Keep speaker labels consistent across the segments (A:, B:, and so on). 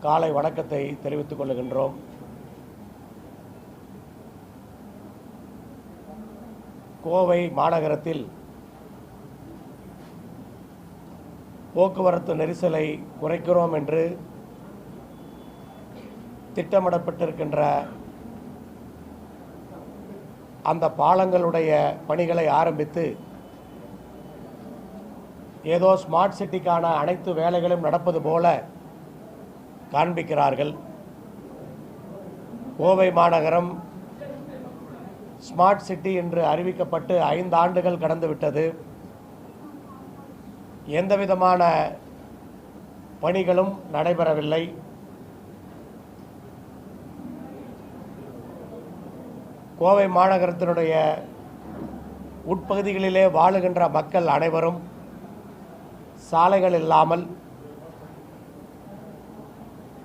A: காலை வணக்கத்தை தெரிவித்துக் கொள்கின்றோம் கோவை மாநகரத்தில் போக்குவரத்து நெரிசலை குறைக்கிறோம் என்று திட்டமிடப்பட்டிருக்கின்ற அந்த பாலங்களுடைய பணிகளை ஆரம்பித்து ஏதோ ஸ்மார்ட் சிட்டிக்கான அனைத்து வேலைகளும் நடப்பது போல காண்பிக்கிறார்கள். கோவை மாநகரம் ஸ்மார்ட் சிட்டி என்று அறிவிக்கப்பட்டு ஐந்து ஆண்டுகள் கடந்துவிட்டது. எந்த விதமான பணிகளும் நடைபெறவில்லை. கோவை மாநகரத்தினுடைய உட்பகுதிகளிலே வாழுகின்ற மக்கள் அனைவரும் சாலைகள் இல்லாமல்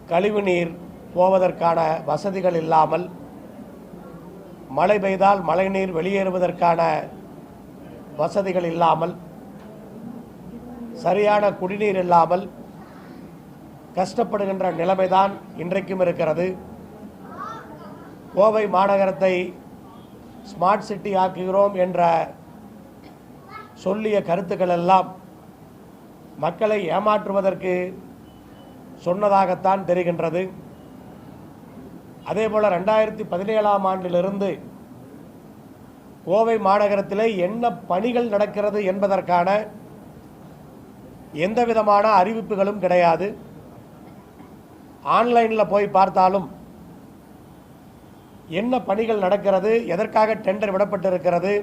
A: கழிவுநீர் போவதற்கான வசதிகள் இல்லாமல் மழை பெய்தால் மழைநீர் வெளியேறுவதற்கான வசதிகள் இல்லாமல் சரியான குடிநீர் இல்லாமல் கஷ்டப்படுகின்ற நிலைமைதான் இன்றைக்கும் இருக்கிறது. கோவை மாநகரத்தை ஸ்மார்ட் சிட்டி ஆக்குகிறோம் என்ற சொல்லிய கருத்துக்கள் எல்லாம் மக்களை ஏமாற்றுவதற்கு சொன்னதாகத்தான் தெரிகின்றது. அதேபோல் ரெண்டாயிரத்தி பதினேழாம் ஆண்டிலிருந்து கோவை மாநகரத்திலே என்ன பணிகள் நடக்கிறது என்பதற்கான எந்த விதமான அறிவிப்புகளும் கிடையாது. ஆன்லைனில் போய் பார்த்தாலும் என்ன பணிகள் நடக்கிறது எதற்காக டெண்டர் விடப்பட்டிருக்கிறது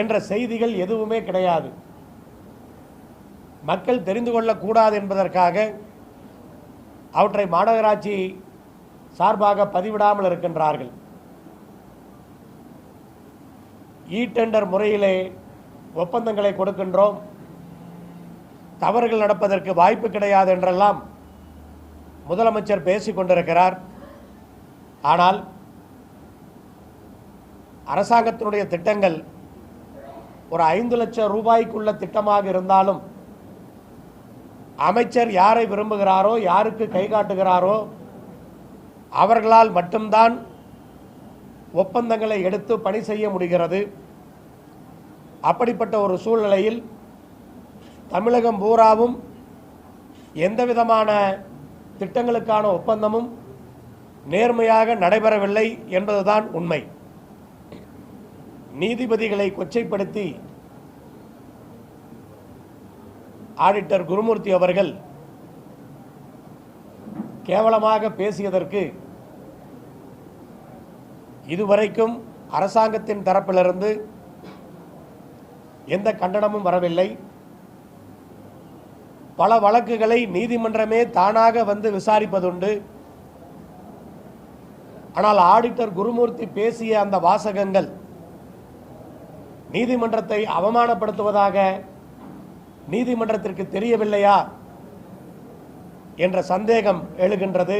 A: என்ற செய்திகள் எதுவுமே கிடையாது. மக்கள் தெரிந்து கொள்ளக்கூடாது என்பதற்காக அவற்றை மாநகராட்சி சார்பாக பதிவிடாமல் இருக்கின்றார்கள். இ டெண்டர் முறையிலே ஒப்பந்தங்களை கொடுக்கின்றோம். தவறுகள் நடப்பதற்கு வாய்ப்பு கிடையாது என்றெல்லாம் முதலமைச்சர் பேசிக் கொண்டிருக்கிறார். ஆனால் அரசாங்கத்தினுடைய திட்டங்கள் ஒரு ஐந்து லட்சம் ரூபாய்க்குள்ள திட்டமாக இருந்தாலும் அமைச்சர் யாரை விரும்புகிறாரோ யாருக்கு கை காட்டுகிறாரோ அவர்களால் மட்டும்தான் ஒப்பந்தங்களை எடுத்து பணி செய்ய முடிகிறது. அப்படிப்பட்ட ஒரு சூழ்நிலையில் தமிழகம் பூராவும் எந்த விதமான திட்டங்களுக்கான ஒப்பந்தமும் நேர்மையாக நடைபெறவில்லை என்பதுதான் உண்மை. நீதிபதிகளை கொச்சைப்படுத்தி ஆடிட்டர் குருமூர்த்தி அவர்கள் கேவலமாக பேசியதற்கு இதுவரைக்கும் அரசாங்கத்தின் தரப்பிலிருந்து எந்த கண்டனமும் வரவில்லை. பல வழக்குகளை நீதிமன்றமே தானாக வந்து விசாரிப்பதுண்டு. ஆனால் ஆடிட்டர் குருமூர்த்தி பேசிய அந்த வாசகங்கள் நீதிமன்றத்தை அவமானப்படுத்துவதாக நீதிமன்றத்திற்கு தெரியவில்லையா என்ற சந்தேகம் எழுகின்றது.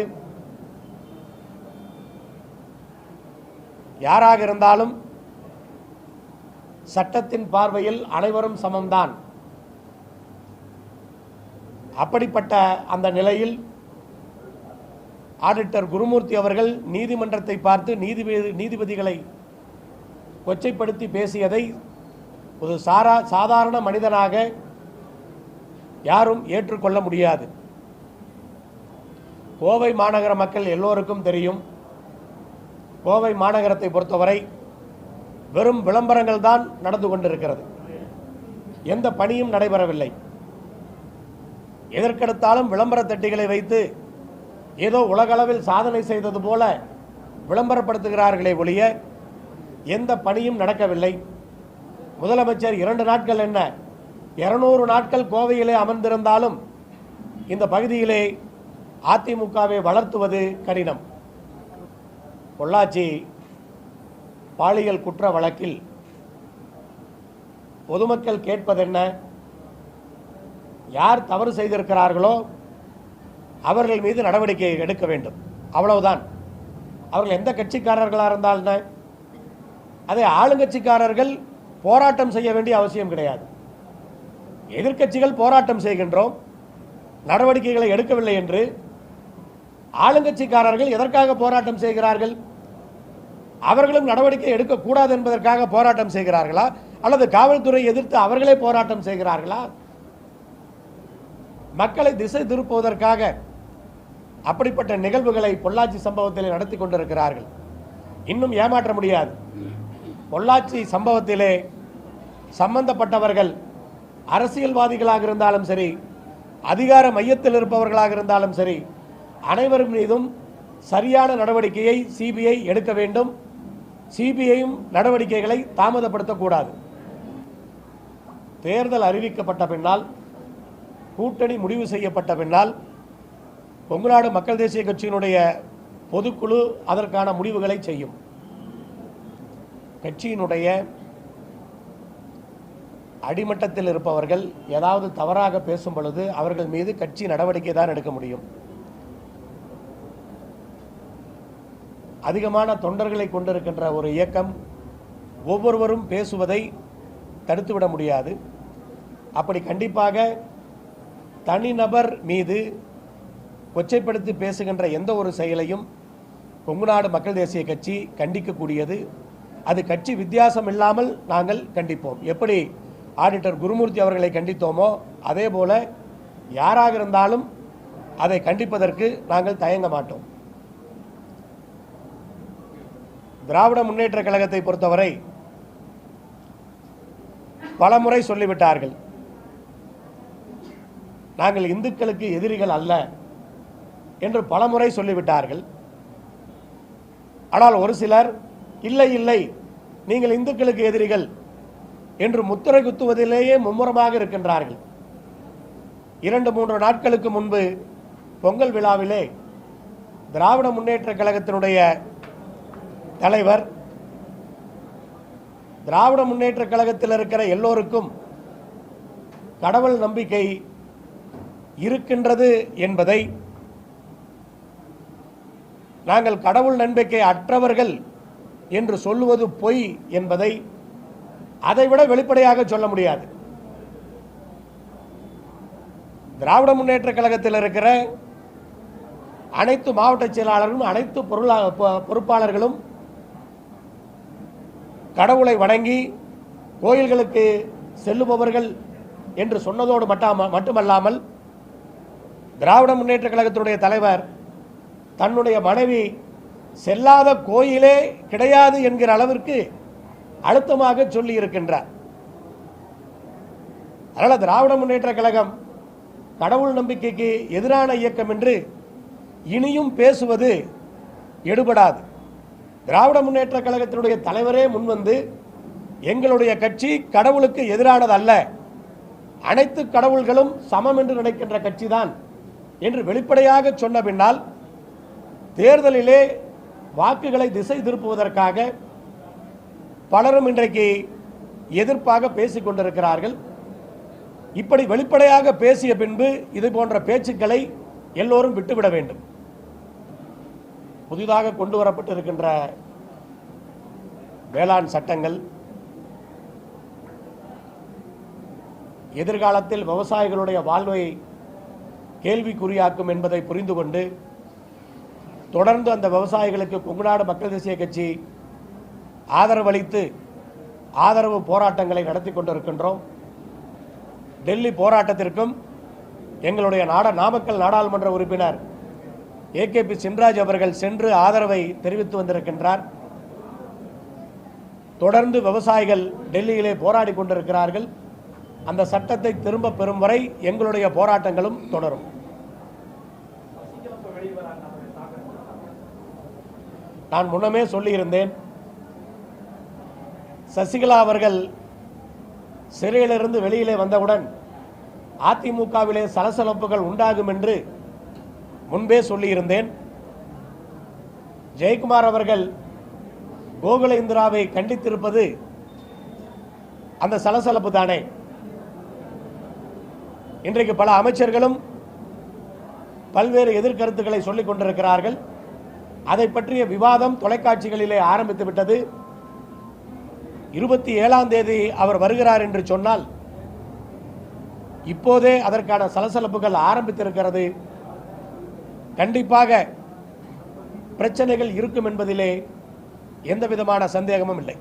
A: யாராக இருந்தாலும் சட்டத்தின் பார்வையில் அனைவரும் சமம்தான். அப்படிப்பட்ட அந்த நிலையில் ஆடிட்டர் குருமூர்த்தி அவர்கள் நீதிமன்றத்தை பார்த்து நீதிபதி நீதிபதிகளை கொச்சைப்படுத்தி பேசியதை ஒரு சாரா சாதாரண மனிதனாக யாரும் ஏற்றுக்கொள்ள முடியாது. கோவை மாநகர மக்கள் எல்லோருக்கும் தெரியும் கோவை மாநகரத்தை பொறுத்தவரை வெறும் விளம்பரங்கள் தான் நடந்து கொண்டிருக்கிறது. எந்த பணியும் நடைபெறவில்லை. எதற்கெடுத்தாலும் விளம்பர தட்டிகளை வைத்து ஏதோ உலகளவில் சாதனை செய்தது போல விளம்பரப்படுத்துகிறார்களே ஒழிய எந்த பணியும் நடக்கவில்லை. முதலமைச்சர் இரண்டு நாட்கள் என்ன இருநூறு நாட்கள் கோவையிலே அமர்ந்திருந்தாலும் இந்த பகுதியிலே அதிமுகவை வளர்த்துவது கடினம். பொள்ளாச்சி பாலியல் குற்ற வழக்கில் பொதுமக்கள் கேட்பதென்ன? யார் தவறு செய்திருக்கிறார்களோ அவர்கள் மீது நடவடிக்கை எடுக்க வேண்டும். அவ்வளவுதான். அவர்கள் எந்த கட்சிக்காரர்களாக இருந்தால் அதை அதே ஆளுங்கட்சிக்காரர்கள் போராட்டம் செய்ய வேண்டிய அவசியம் கிடையாது. எதிர்க்கட்சிகள் போராட்டம் செய்கின்றோம். நடவடிக்கைகளை எடுக்கவில்லை என்று ஆளுங்கட்சிக்காரர்கள் எதற்காக போராட்டம் செய்கிறார்கள்? அவர்களும் நடவடிக்கை எடுக்கக்கூடாது என்பதற்காக போராட்டம் செய்கிறார்களா? அல்லது காவல்துறை எதிர்த்து அவர்களே போராட்டம் செய்கிறார்களா? மக்களை திசை திருப்புவதற்காக அப்படிப்பட்ட நிகழ்வுகளை பொள்ளாச்சி சம்பவத்தில் நடத்தி கொண்டிருக்கிறார்கள். இன்னும் ஏமாற்ற முடியாது. பொள்ளாச்சி சம்பவத்திலே சம்பந்தப்பட்டவர்கள் அரசியல்வாதிகளாக இருந்தாலும் சரி அதிகார மையத்தில் இருப்பவர்களாக இருந்தாலும் சரி அனைவரும் மீதும் சரியான நடவடிக்கையை சிபிஐ எடுக்க வேண்டும். சிபிஐயும் நடவடிக்கைகளை தாமதப்படுத்தக்கூடாது. தேர்தல் அறிவிக்கப்பட்ட பின்னால் கூட்டணி முடிவு செய்யப்பட்ட பின்னால் கொங்குநாடு மக்கள் தேசிய கட்சியினுடைய பொதுக்குழு அதற்கான முடிவுகளை செய்யும். கட்சியினுடைய அடிமட்டத்தில் இருப்பவர்கள் ஏதாவது தவறாக பேசும் பொழுது அவர்கள் மீது கட்சி நடவடிக்கை தான் எடுக்க முடியும். அதிகமான தொண்டர்களை கொண்டிருக்கின்ற ஒரு இயக்கம் ஒவ்வொருவரும் பேசுவதை தடுத்துவிட முடியாது. அப்படி கண்டிப்பாக தனிநபர் மீது கொச்சைப்படுத்தி பேசுகின்ற எந்த ஒரு செயலையும் கொங்குநாடு மக்கள் தேசிய கட்சி கண்டிக்கக்கூடியது. அது கட்சி வித்தியாசம் இல்லாமல் நாங்கள் கண்டிப்போம். எப்படி ஆடிட்டர் குருமூர்த்தி அவர்களை கண்டித்தோமோ? அதே போல யாராக இருந்தாலும் அதை கண்டிப்பதற்கு நாங்கள் தயங்க மாட்டோம். திராவிட முன்னேற்ற கழகத்தை பொறுத்தவரை பலமுறை சொல்லிவிட்டார்கள். நாங்கள் இந்துக்களுக்கு எதிரிகள் அல்ல என்று பலமுறை சொல்லிவிட்டார்கள். ஆனால் ஒரு சிலர் இல்லை இல்லை நீங்கள் இந்துக்களுக்கு எதிரிகள் என்று முத்திரை குத்துவதிலேயே மும்முரமாக இருக்கின்றார்கள். இரண்டு மூன்று நாட்களுக்கு முன்பு பொங்கல் விழாவிலே திராவிட முன்னேற்ற கழகத்தினுடைய தலைவர் திராவிட முன்னேற்ற கழகத்தில் இருக்கிற எல்லோருக்கும் கடவுள் நம்பிக்கை இருக்கின்றது என்பதை நாங்கள் கடவுள் நம்பிக்கை அற்றவர்கள் என்று சொல்லுவது பொய் என்பதை அதை விட வெளிப்படையாக சொல்ல முடியாது. திராவிட முன்னேற்ற கழகத்தில் இருக்கிற அனைத்து மாவட்ட செயலாளர்களும் அனைத்து பொருளா பொ- பொறுப்பாளர்களும் கடவுளை வணங்கி கோயில்களுக்கு செல்லுபவர்கள் என்று சொன்னதோடு மட்டாம மட்டுமல்லாமல் திராவிட முன்னேற்ற கழகத்தினுடைய தலைவர் தன்னுடைய மனைவி செல்லாத கோயிலே கிடையாது என்கிற அளவிற்கு அழுத்தமாக சொல்லி இருக்கின்றார். அதனால் திராவிட முன்னேற்ற கழகம் கடவுள் நம்பிக்கைக்கு எதிரான இயக்கம் என்று இனியும் பேசுவது எடுபடாது. திராவிட முன்னேற்ற கழகத்தினுடைய தலைவரே முன்வந்து எங்களுடைய கட்சி கடவுளுக்கு எதிரானது அல்ல. அனைத்து கடவுள்களும் சமம் என்று நினைக்கின்ற கட்சிதான் என்று வெளிப்படையாக சொன்ன பின்னால் தேர்தலிலே வாக்குகளை திசை திருப்புவதற்காக பலரும் இன்றைக்கு எதிர்ப்பாக பேசிக் கொண்டிருக்கிறார்கள் இப்படி வெளிப்படையாக பேசிய பின்பு இது போன்ற பேச்சுக்களை எல்லோரும் விட்டுவிட வேண்டும். புதிதாக கொண்டு வரப்பட்டிருக்கின்ற வேளாண் சட்டங்கள் எதிர்காலத்தில் விவசாயிகளுடைய வாழ்வை கேள்விக்குறியாக்கும் என்பதை புரிந்து கொண்டு தொடர்ந்து அந்த விவசாயிகளுக்கு கொங்குநாடு மக்கள் தேசிய கட்சி ஆதரவளித்து ஆதரவு போராட்டங்களை நடத்தி கொண்டிருக்கின்றோம். டெல்லி போராட்டத்திற்கும் எங்களுடைய நாட நாமக்கல் நாடாளுமன்ற உறுப்பினர் ஏகேபி சின்ராஜ் அவர்கள் சென்று ஆதரவை தெரிவித்து வந்திருக்கின்றார். தொடர்ந்து விவசாயிகள் டெல்லியிலே போராடி கொண்டிருக்கிறார்கள். அந்த சட்டத்தை திரும்ப பெறும் வரை எங்களுடைய போராட்டங்களும் தொடரும். நான் முன்னமே சொல்லியிருந்தேன் சசிகலா அவர்கள் சிறையிலிருந்து வெளியிலே வந்தவுடன் அதிமுகவிலே சலசலப்புகள் உண்டாகும் என்று முன்பே சொல்லியிருந்தேன். ஜெயக்குமார் அவர்கள் கோகுல இந்திராவை கண்டித்திருப்பது அந்த சலசலப்பு தானே. இன்றைக்கு பல அமைச்சர்களும் பல்வேறு எதிர்கருத்துக்களை சொல்லிக் கொண்டிருக்கிறார்கள். அதை பற்றிய விவாதம் தொலைக்காட்சிகளிலே ஆரம்பித்து விட்டது. இருபத்தி ஏழாம் தேதி அவர் வருகிறார் என்று சொன்னால் இப்போதே அதற்கான சலசலப்புகள் ஆரம்பித்திருக்கிறது. கண்டிப்பாக பிரச்சனைகள் இருக்கும் என்பதிலே எந்த விதமான சந்தேகமும் இல்லை.